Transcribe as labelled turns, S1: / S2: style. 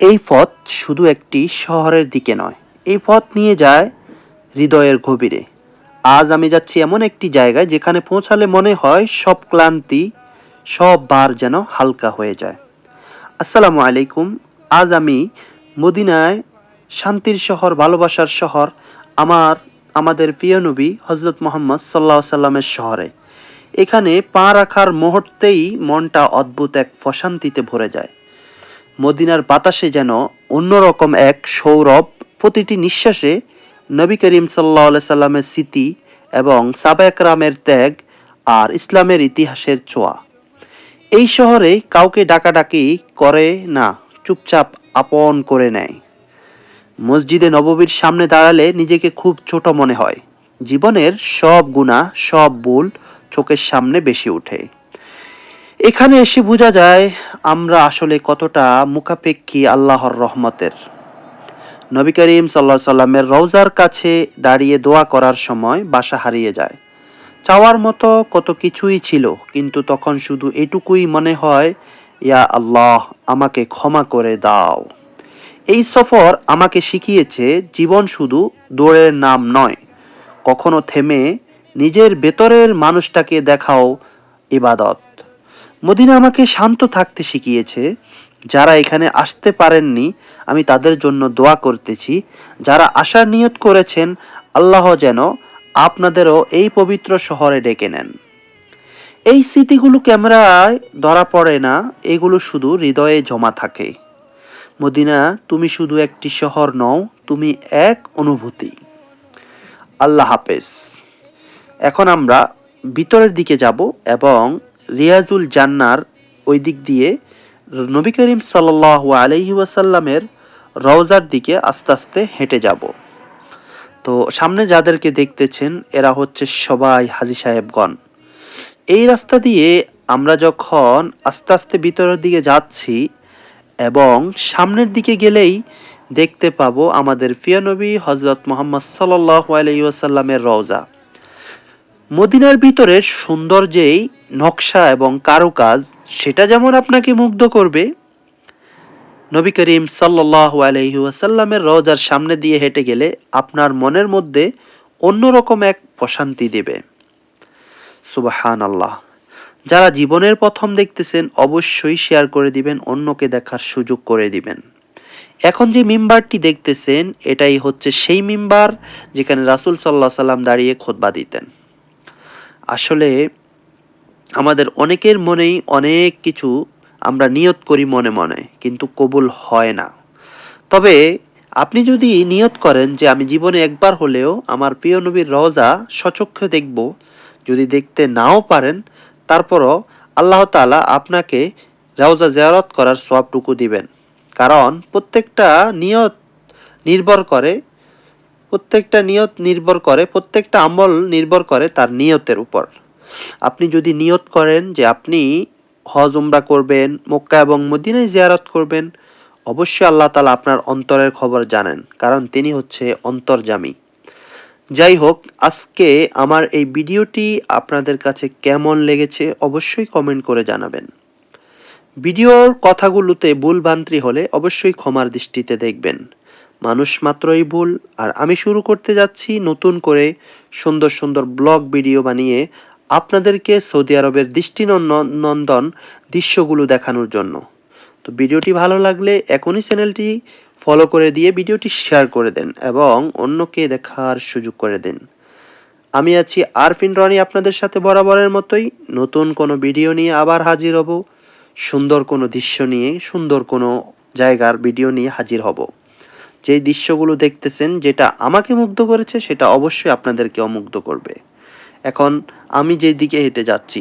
S1: এই পথ শুধু একটি শহরের দিকে নয়, এই পথ নিয়ে যায় হৃদয়ের গভীরে। আজ আমি যাচ্ছি এমন একটি জায়গায় যেখানে পৌঁছালে মনে হয় সব ক্লান্তি, সব বার যেন হালকা হয়ে যায়। আসসালামু আলাইকুম। আজ আমি মদিনায় শান্তির শহর, ভালোবাসার শহর, আমার, আমাদের প্রিয় নবী হজরত মোহাম্মদ সাল্লাহ সাল্লামের শহরে। এখানে পা রাখার মুহূর্তেই মনটা অদ্ভুত এক প্রশান্তিতে ভরে যায়। মদিনার বাতাসে যেন অন্যরকম এক সৌরভ, প্রতিটি নিঃশ্বাসে নবী করিম সাল্লাহ সাল্লামের স্মৃতি এবং সাবেকরামের ত্যাগ আর ইসলামের ইতিহাসের ছোঁয়া। এই শহরে কাউকে ডাকাডাকি করে না, চুপচাপ আপন করে নেয়। মসজিদে নববীর সামনে দাঁড়ালে নিজেকে খুব ছোট মনে হয়। জীবনের সব গুণা সব ভুল চোখের সামনে বেশি ওঠে এখানে এসে বোঝা যায় আমরা আসলে কতটা মুখাপেক্ষী আল্লাহর রহমতের। নবী করিম সাল্লাহ সাল্লামের রওজার কাছে দাঁড়িয়ে দোয়া করার সময় বাসা হারিয়ে যায়। চাওয়ার মতো কত কিছুই ছিল, কিন্তু তখন শুধু এটুকুই মনে হয়, ইয়া আল্লাহ, আমাকে ক্ষমা করে দাও। এই সফর আমাকে শিখিয়েছে জীবন শুধু দৌড়ের নাম নয়, কখনো থেমে নিজের ভেতরের মানুষটাকে দেখাও ইবাদত। মদিনা আমাকে শান্ত থাকতে শিখিয়েছে, যারা এখানে আসতে পারেননি, আমি তাদের জন্য দোয়া করতেছি। যারা আসার নিয়ত করেছেন, আল্লাহ যেন আপনাদেরও এই পবিত্র শহরে ডেকে নেন। এই স্মৃতিগুলো ক্যামেরায় ধরা পড়ে না, এগুলো শুধু হৃদয়ে জমা থাকে। মদিনা, তুমি শুধু একটি শহর নও, তুমি এক অনুভূতি। আল্লাহ হাফেজ। এখন আমরা ভিতরের দিকে যাব এবং রিয়াজুল জান্নার ওই দিক দিয়ে নবী করিম সাল্লাহ আলহি ওয়াসাল্লামের রওজার দিকে আস্তে আস্তে হেঁটে যাব। তো সামনে যাদেরকে দেখতেছেন, এরা হচ্ছে সবাই হাজি সাহেবগণ। এই রাস্তা দিয়ে আমরা যখন আস্তে আস্তে ভিতরের দিকে যাচ্ছি এবং সামনের দিকে গেলেই দেখতে পাবো আমাদের প্রিয় নবী হজরত মোহাম্মদ সাল্লাহ আলাইসাল্লামের রওজা। মদিনার ভিতরের সুন্দর যেই নকশা এবং কারুকাজ, সেটা যেমন আপনাকে মুগ্ধ করবে। নবী করিম সাল্লাহ আলহি ওয়াসাল্লামের রওজার সামনে দিয়ে হেঁটে গেলে আপনার মনের মধ্যে অন্যরকম এক প্রশান্তি দেবে। সুবাহান আল্লাহ যারা জীবনের প্রথম দেখতেছেন, অবশ্যই শেয়ার করে দিবেন, অন্যকে দেখার সুযোগ করে দিবেন। এখন যে মিম্বারটি দেখতেছেন, এটাই হচ্ছে সেই মিম্বার যেখানে রাসুল সাল্লাহ সাল্লাম দাঁড়িয়ে খোদবা দিতেন। আসলে আমাদের অনেকের মনেই অনেক কিছু আমরা নিয়ত করি মনে মনে, কিন্তু কবুল হয় না। তবে আপনি যদি নিয়ত করেন যে আমি জীবনে একবার হলেও আমার প্রিয় নবীর রওজা সচক্ষে দেখব, যদি দেখতে নাও পারেন, তারপরও আল্লাহ তালা আপনাকে রওজা জিয়ারত করার সবটুকু দিবেন। কারণ প্রত্যেকটা নিয়ত নির্ভর করে প্রত্যেকটা নিয়ত নির্ভর করে, প্রত্যেকটা আমল নির্ভর করে তার নিয়তের উপর। আপনি যদি নিয়ত করেন যে আপনি হজ, উমরা করবেন, মক্কা এবং মদিনায় জিয়ারত করবেন, অবশ্যই আল্লাহ তালা আপনার অন্তরের খবর জানেন, কারণ তিনি হচ্ছে অন্তর্জামী যাই হোক, আজকে আমার এই ভিডিওটি আপনাদের কাছে কেমন লেগেছে অবশ্যই কমেন্ট করে জানাবেন। ভিডিওর কথাগুলোতে ভুল হলে অবশ্যই ক্ষমার দৃষ্টিতে দেখবেন। মানুষ মাত্রই ভুল। আর আমি শুরু করতে যাচ্ছি নতুন করে সুন্দর সুন্দর ব্লগ ভিডিও বানিয়ে আপনাদেরকে সৌদি আরবের দৃষ্টিনন্দন দৃশ্যগুলো দেখানোর জন্য। তো ভিডিওটি ভালো লাগলে এখনই চ্যানেলটি ফলো করে দিয়ে ভিডিওটি শেয়ার করে দেন এবং অন্যকে দেখার সুযোগ করে দেন। আমি আছি আরফিন রনি আপনাদের সাথে বরাবরের মতোই। নতুন কোনো ভিডিও নিয়ে আবার হাজির হব। সুন্দর কোনো দৃশ্য নিয়ে, সুন্দর কোনো জায়গার ভিডিও নিয়ে হাজির হব। যেই দৃশ্যগুলো দেখতেছেন, যেটা আমাকে মুগ্ধ করেছে, সেটা অবশ্যই আপনাদেরকে অমুগ্ধ করবে। এখন আমি যেদিকে হেঁটে যাচ্ছি